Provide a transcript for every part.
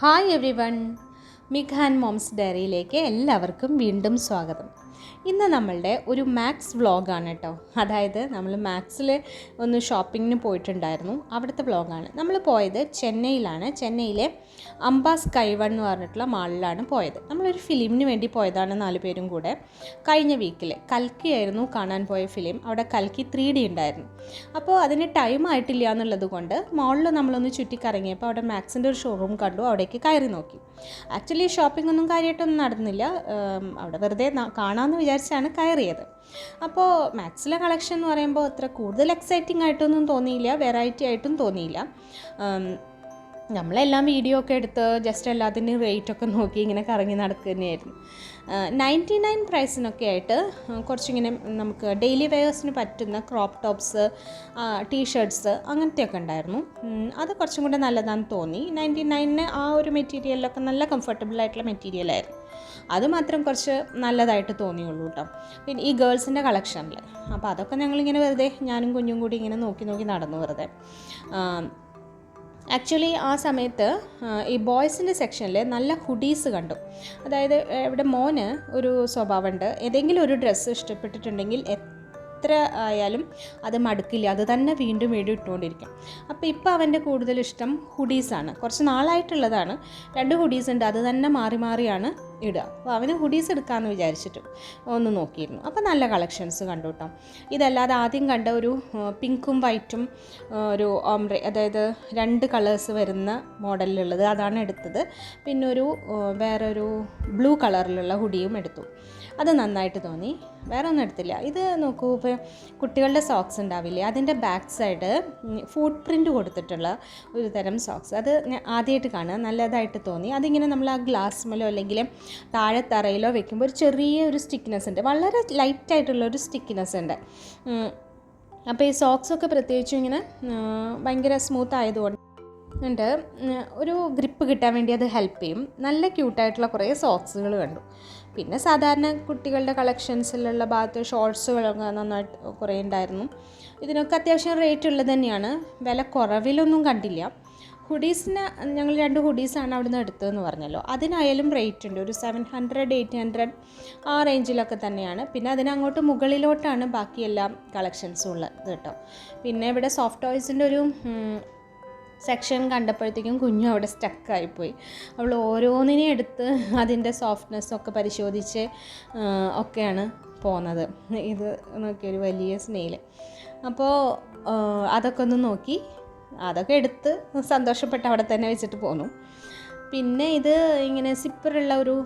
Hi everyone മിഖാൻ moms ഡയറിയിലേക്ക് എല്ലാവർക്കും വീണ്ടും സ്വാഗതം. ഇന്ന് നമ്മളുടെ ഒരു മാക്സ് വ്ളോഗാണ് കേട്ടോ. അതായത് നമ്മൾ മാക്സിൽ ഒന്ന് ഷോപ്പിങ്ങിന് പോയിട്ടുണ്ടായിരുന്നു. അവിടുത്തെ വ്ളോഗാണ്. നമ്മൾ പോയത് ചെന്നൈയിലാണ്. ചെന്നൈയിലെ അംബാസ് കൈവൺ എന്ന് പറഞ്ഞിട്ടുള്ള മാളിലാണ് പോയത്. നമ്മളൊരു ഫിലിമിന് വേണ്ടി പോയതാണ് നാല് പേരും കൂടെ. കഴിഞ്ഞ വീക്കിൽ കൽക്കി ആയിരുന്നു കാണാൻ പോയ ഫിലിം. അവിടെ കൽക്കി ത്രീ ഡി ഉണ്ടായിരുന്നു. അപ്പോൾ അതിന് ടൈം ആയിട്ടില്ല എന്നുള്ളത് കൊണ്ട് മാളിൽ നമ്മളൊന്ന് ചുറ്റിക്കറങ്ങിയപ്പോൾ അവിടെ മാക്സിന്റെ ഒരു ഷോറൂം കണ്ടു. അവിടേക്ക് കയറി നോക്കി. ആക്ച്വലി ഷോപ്പിംഗ് ഒന്നും കാര്യമായിട്ടൊന്നും നടന്നില്ല. അവിടെ വെറുതെ ന- കാണാമെന്ന് വിചാരിച്ചാണ് കയറിയത്. അപ്പോൾ മാക്സിലെ കളക്ഷൻ എന്ന് പറയുമ്പോൾ അത്ര കൂടുതൽ എക്സൈറ്റിംഗ് ആയിട്ടൊന്നും തോന്നിയില്ല വെറൈറ്റി ആയിട്ടും തോന്നിയില്ല. നമ്മളെല്ലാം വീഡിയോ ഒക്കെ എടുത്ത് ജസ്റ്റ് എല്ലാത്തിന്റെയും റേറ്റ് ഒക്കെ നോക്കി ഇങ്ങനെ കറങ്ങി നടക്കുക തന്നെയായിരുന്നു നയന്റി നയൻ പ്രൈസിനൊക്കെ ആയിട്ട് കുറച്ചിങ്ങനെ നമുക്ക് ഡെയിലി വെയേഴ്സിന് പറ്റുന്ന ക്രോപ്പ് ടോപ്സ് ടീഷർട്ട്സ് അങ്ങനത്തെയൊക്കെ ഉണ്ടായിരുന്നു. അത് കുറച്ചും കൂടെ നല്ലതാണെന്ന് തോന്നി. നയന്റി നയനിന് ആ ഒരു മെറ്റീരിയലൊക്കെ നല്ല കംഫർട്ടബിൾ ആയിട്ടുള്ള മെറ്റീരിയലായിരുന്നു അത് മാത്രം കുറച്ച് നല്ലതായിട്ട് തോന്നിയുള്ളൂ കേട്ടോ പിന്നെ ഈ ഗേൾസിന്റെ കളക്ഷനിൽ അപ്പോൾ അതൊക്കെ ഞങ്ങളിങ്ങനെ വെറുതെ ഞാനും കുഞ്ഞും കൂടി ഇങ്ങനെ നോക്കി നോക്കി നടന്നു വെറുതെ. ആക്ച്വലി ആ സമയത്ത് ഈ ബോയ്സിന്റെ സെക്ഷനിൽ നല്ല ഹുഡീസ് കണ്ടു. അതായത് ഇവിടെ മോന് ഒരു സ്വഭാവമുണ്ട്. ഏതെങ്കിലും ഒരു ഡ്രസ്സ് ഇഷ്ടപ്പെട്ടിട്ടുണ്ടെങ്കിൽ എത്ര ആയാലും അത് മടുക്കില്ല. അത് തന്നെ വീണ്ടും വീണ്ടും ഇട്ടുകൊണ്ടിരിക്കും. അപ്പോൾ ഇപ്പോൾ അവന്റെ കൂടുതൽ ഇഷ്ടം ഹുഡീസാണ് കുറച്ച് നാളായിട്ടുള്ളതാണ്. രണ്ട് ഹുഡീസ് ഉണ്ട്. അത് തന്നെ മാറി മാറിയാണ് ഇടുക. അപ്പോൾ അവന് ഹുഡീസ് എടുക്കാമെന്ന് വിചാരിച്ചിട്ട് ഒന്ന് നോക്കിയിരുന്നു. അപ്പോൾ നല്ല കളക്ഷൻസ് കണ്ടു കേട്ടോ ഇതല്ലാതെ ആദ്യം കണ്ട ഒരു പിങ്കും വൈറ്റും ഒരു ഓംറെ അതായത് രണ്ട് കളേഴ്സ് വരുന്ന മോഡലിലുള്ളത് അതാണ് എടുത്തത്. പിന്നെ ഒരു വേറൊരു ബ്ലൂ കളറിലുള്ള ഹുഡിയും എടുത്തു. അത് നന്നായിട്ട് തോന്നി. വേറെ ഒന്നും എടുത്തില്ല. ഇത് നോക്കൂ ഇപ്പോൾ കുട്ടികളുടെ സോക്സ് ഉണ്ടാവില്ലേ? അതിന്റെ ബാക്ക് സൈഡ് ഫുട് പ്രിന്റ് കൊടുത്തിട്ടുള്ള ഒരു തരം സോക്സ് അത് ഞാൻ ആദ്യമായിട്ട് കാണുക. നല്ലതായിട്ട് തോന്നി. അതിങ്ങനെ നമ്മൾ ആ ഗ്ലാസ്മലോ അല്ലെങ്കിൽ താഴെ തറയിലോ വെക്കുമ്പോൾ ഒരു ചെറിയ ഒരു സ്റ്റിക്നെസ് ഉണ്ട്. വളരെ ലൈറ്റായിട്ടുള്ള ഒരു സ്റ്റിക്നെസ് ഉണ്ട്. അപ്പോൾ ഈ സോക്സൊക്കെ പ്രത്യേകിച്ചും ഇങ്ങനെ ഭയങ്കര സ്മൂത്ത് ആയതുകൊണ്ട് ഉം, ഒരു ഗ്രിപ്പ് കിട്ടാൻ വേണ്ടി അത് ഹെൽപ്പ് ചെയ്യും. നല്ല ക്യൂട്ടായിട്ടുള്ള കുറേ സോക്സുകൾ കണ്ടു. പിന്നെ സാധാരണ കുട്ടികളുടെ കളക്ഷൻസിലുള്ള ഭാഗത്ത് ഷോർട്സുകളൊക്കെ നന്നായിട്ട് കുറേ ഉണ്ടായിരുന്നു. ഇതിനൊക്കെ അത്യാവശ്യം റേറ്റ് ഉള്ളത് തന്നെയാണ്. വില കുറവിലൊന്നും കണ്ടില്ല. ഹുഡീസിന് ഞങ്ങൾ രണ്ട് ഹുഡീസാണ് അവിടെ നിന്ന് എടുത്തതെന്ന് പറഞ്ഞല്ലോ. അതിനായാലും റേറ്റ് ഉണ്ട്. ഒരു സെവൻ ഹൺഡ്രഡ് എയ്റ്റ് ഹൺഡ്രഡ് ആ റേഞ്ചിലൊക്കെ തന്നെയാണ്. പിന്നെ അതിനങ്ങോട്ട് മുകളിലോട്ടാണ് ബാക്കി കളക്ഷൻസും ഉള്ളത് കേട്ടോ. പിന്നെ ഇവിടെ സോഫ്റ്റ് ടോയ്സിന്റെ ഒരു സെക്ഷൻ കണ്ടപ്പോഴത്തേക്കും കുഞ്ഞു അവിടെ സ്റ്റക്കായിപ്പോയി. അവൾ ഓരോന്നിനെ എടുത്ത് അതിന്റെ സോഫ്റ്റ്നെസ്സൊക്കെ പരിശോധിച്ച് ഒക്കെയാണ് പോകുന്നത് ഇത് നോക്കിയൊരു വലിയ സ്നെയിൽ അപ്പോൾ അതൊക്കെ ഒന്ന് നോക്കി. അതൊക്കെ എടുത്ത് സന്തോഷപ്പെട്ട് അവിടെ തന്നെ വെച്ചിട്ട് പോന്നു. പിന്നെ ഇത് ഇങ്ങനെ സിപ്പറുള്ള ഒരു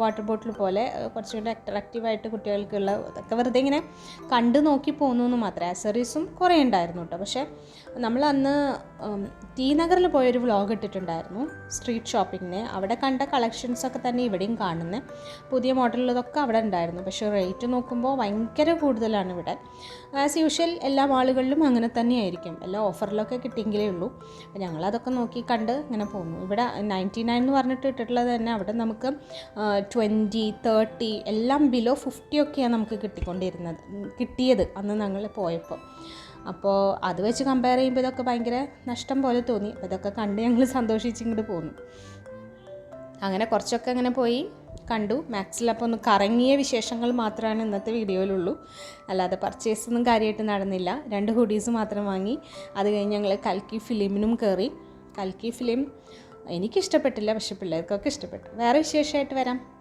വാട്ടർ ബോട്ടിൽ പോലെ കുറച്ചുകൂടി അട്രാക്റ്റീവായിട്ട് കുട്ടികൾക്കുള്ള അതൊക്കെ വെറുതെ ഇങ്ങനെ കണ്ടു നോക്കി പോന്നു എന്ന് മാത്രമേ ആക്സറീസും കുറേ ഉണ്ടായിരുന്നു കേട്ടോ. പക്ഷേ നമ്മൾ അന്ന് ടി നഗറിൽ പോയൊരു വ്ളോഗ് ഇട്ടിട്ടുണ്ടായിരുന്നു സ്ട്രീറ്റ് ഷോപ്പിങ്ങിന്. അവിടെ കണ്ട കളക്ഷൻസൊക്കെ തന്നെ ഇവിടെയും കാണുന്നത് പുതിയ മോഡലുള്ളതൊക്കെ അവിടെ ഉണ്ടായിരുന്നു. പക്ഷേ റേറ്റ് നോക്കുമ്പോൾ ഭയങ്കര കൂടുതലാണ് ഇവിടെ. ആസ് യൂഷ്വൽ എല്ലാ മാളുകളിലും അങ്ങനെ തന്നെയായിരിക്കും. എല്ലാ ഓഫറിലൊക്കെ കിട്ടിയെങ്കിലേ ഉള്ളൂ. അപ്പോൾ ഞങ്ങളതൊക്കെ നോക്കി കണ്ട് ഇങ്ങനെ പോകുന്നു ഇവിടെ നയന്റി നയൻ എന്ന് പറഞ്ഞിട്ട് ഇട്ടിട്ടുള്ളത് തന്നെ അവിടെ നമുക്ക് ട്വന്റി തേർട്ടി എല്ലാം ബിലോ ഫിഫ്റ്റി ഒക്കെയാണ് നമുക്ക് കിട്ടിക്കൊണ്ടിരുന്നത് കിട്ടിയത് അന്ന് ഞങ്ങൾ പോയപ്പോൾ അപ്പോൾ അത് വെച്ച് കമ്പയർ ചെയ്യുമ്പോൾ ഇതൊക്കെ ഭയങ്കര നഷ്ടം പോലെ തോന്നി. ഇതൊക്കെ കണ്ട് ഞങ്ങൾ സന്തോഷിച്ച് ഇങ്ങോട്ട് പോന്നു. അങ്ങനെ കുറച്ചൊക്കെ അങ്ങനെ പോയി കണ്ടു. മാക്സിൽ അപ്പോൾ ഒന്ന് കറങ്ങിയ വിശേഷങ്ങൾ മാത്രമാണ് ഇന്നത്തെ വീഡിയോയിലുള്ളൂ. അല്ലാതെ പർച്ചേസ് ഒന്നും കാര്യമായിട്ട് നടന്നില്ല. രണ്ട് ഹുഡീസ് മാത്രം വാങ്ങി. അത് കഴിഞ്ഞ് ഞങ്ങൾ കൽക്കി ഫിലിമിനും കയറി കൽക്കി ഫിലിം എനിക്കിഷ്ടപ്പെട്ടില്ല പക്ഷെ പിള്ളേർക്കൊക്കെ ഇഷ്ടപ്പെട്ടു. വേറെ വിശേഷമായിട്ട് വരാം.